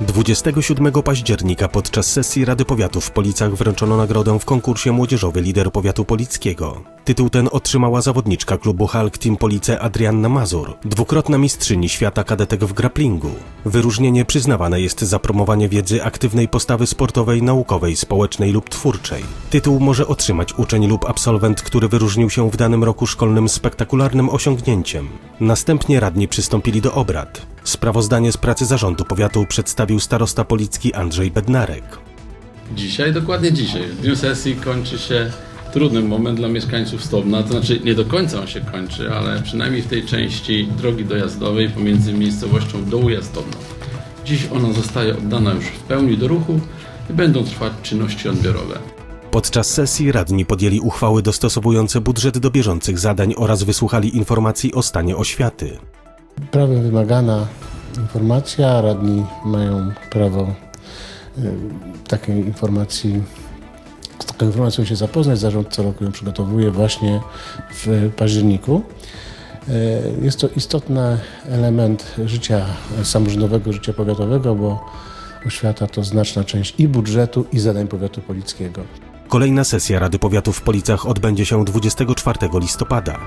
27 października podczas sesji Rady Powiatu w Policach wręczono nagrodę w konkursie Młodzieżowy Lider Powiatu Polickiego. Tytuł ten otrzymała zawodniczka klubu Hulk Team Police Adrianna Mazur, dwukrotna mistrzyni świata kadetek w grapplingu. Wyróżnienie przyznawane jest za promowanie wiedzy aktywnej postawy sportowej, naukowej, społecznej lub twórczej. Tytuł może otrzymać uczeń lub absolwent, który wyróżnił się w danym roku szkolnym spektakularnym osiągnięciem. Następnie radni przystąpili do obrad. Sprawozdanie z pracy zarządu powiatu przedstawił starosta policki Andrzej Bednarek. Dzisiaj, dokładnie dzisiaj, w dniu sesji kończy się trudny moment dla mieszkańców Stobna, to znaczy nie do końca on się kończy, ale przynajmniej w tej części drogi dojazdowej pomiędzy miejscowością Dołu a Stobną. Dziś ona zostaje oddana już w pełni do ruchu i będą trwać czynności odbiorowe. Podczas sesji radni podjęli uchwały dostosowujące budżet do bieżących zadań oraz wysłuchali informacji o stanie oświaty. Prawem wymagana informacja, radni mają prawo y, takiej informacji, z taką informacją się zapoznać. Zarząd co roku ją przygotowuje właśnie w październiku. Y, Jest to istotny element życia samorządowego, życia powiatowego, bo oświata to znaczna część i budżetu, i zadań powiatu polickiego. Kolejna sesja Rady Powiatu w Policach odbędzie się 24 listopada.